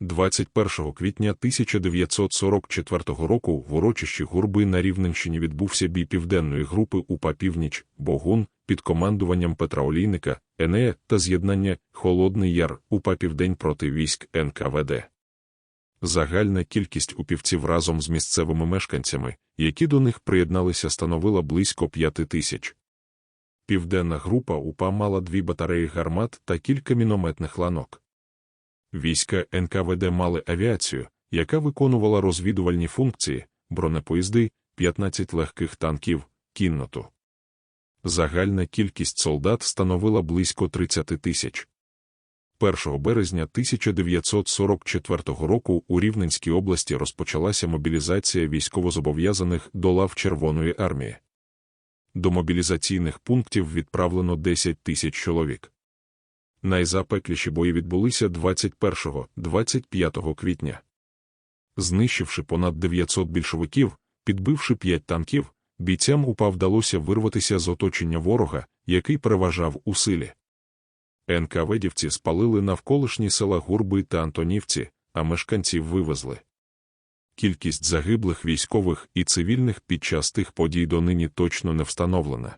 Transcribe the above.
21 квітня 1944 року в урочищі Гурби на Рівненщині відбувся бій південної групи УПА «Північ» Богун під командуванням Петра Олійника, Енея та з'єднання Холодний Яр УПА «Південь» проти військ НКВД. Загальна кількість упівців разом з місцевими мешканцями, які до них приєдналися, становила близько п'яти тисяч. Південна група УПА мала дві батареї гармат та кілька мінометних ланок. Війська НКВД мали авіацію, яка виконувала розвідувальні функції, бронепоїзди, 15 легких танків, кінноту. Загальна кількість солдат становила близько 30 тисяч. 1 березня 1944 року у Рівненській області розпочалася мобілізація військовозобов'язаних до лав Червоної армії. До мобілізаційних пунктів відправлено 10 тисяч чоловік. Найзапекліші бої відбулися 21-25 квітня. Знищивши понад 900 більшовиків, підбивши 5 танків, бійцям УПА вдалося вирватися з оточення ворога, який переважав у силі. НКВДівці спалили навколишні села Гурби та Антонівці, а мешканців вивезли. Кількість загиблих військових і цивільних під час тих подій донині точно не встановлена.